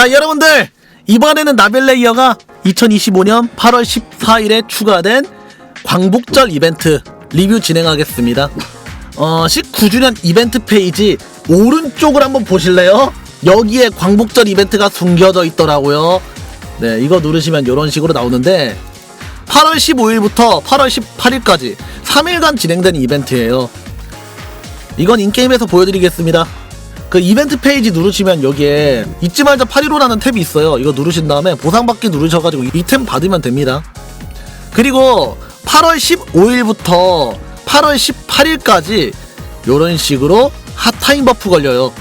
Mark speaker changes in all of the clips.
Speaker 1: 자 여러분들 이번에는 나벨레이어가 2025년 8월 14일에 추가된 광복절 이벤트 리뷰 진행하겠습니다. 어 19주년 이벤트 페이지 오른쪽을 한번 보실래요? 여기에 광복절 이벤트가 숨겨져 있더라고요. 네 이거 누르시면 이런 식으로 나오는데 8월 15일부터 8월 18일까지 3일간 진행된 이벤트예요. 이건 인게임에서 보여드리겠습니다. 그 이벤트 페이지 누르시면 여기에 잊지 말자 815라는 탭이 있어요. 이거 누르신 다음에 보상받기 누르셔가지고 이 템 받으면 됩니다. 그리고 8월 15일부터 8월 18일까지 이런 식으로 핫타임 버프 걸려요.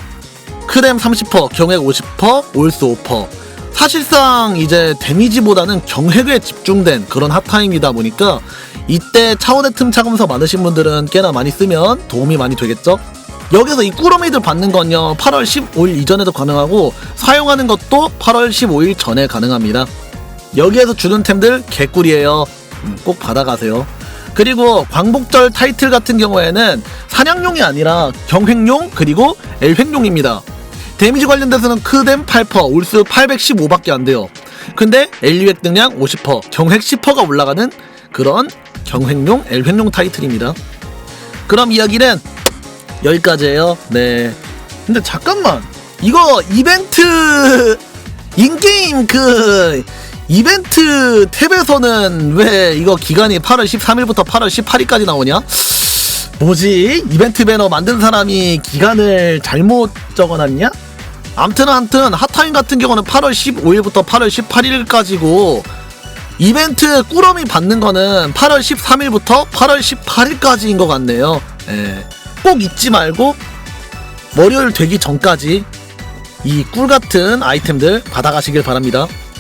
Speaker 1: 크렘 30%, 경획 50%, 올스 5%. 사실상 이제 데미지보다는 경획에 집중된 그런 핫타임이다 보니까 이때 차원의 틈 차감서 많으신 분들은 꽤나 많이 쓰면 도움이 많이 되겠죠? 여기서 이 꾸러미들 받는 건요 8월 15일 이전에도 가능하고 사용하는 것도 8월 15일 전에 가능합니다 여기에서 주는 템들 개꿀이에요 음, 꼭 받아가세요 그리고 광복절 타이틀 같은 경우에는 사냥용이 아니라 경획용 그리고 엘획용입니다 데미지 관련돼서는 크뎀 8%, 올스 815밖에 안 돼요. 근데 엘리획 등량 50%, 경획 10%가 올라가는 그런 경획용, 엘획용 타이틀입니다. 그럼 이야기는 여기까지예요. 네. 근데 잠깐만. 이거 이벤트 인게임 그 이벤트 탭에서는 왜 이거 기간이 8월 13일부터 8월 18일까지 나오냐? 뭐지? 이벤트 배너 만든 사람이 기간을 잘못 적어놨냐? 암튼 암튼 핫타임 같은 경우는 8월 15일부터 8월 18일까지고 이벤트 꾸러미 받는 거는 8월 13일부터 8월 18일까지인 것 같네요. 예. 꼭 잊지 말고 월요일 되기 전까지 이 꿀 같은 아이템들 받아가시길 바랍니다.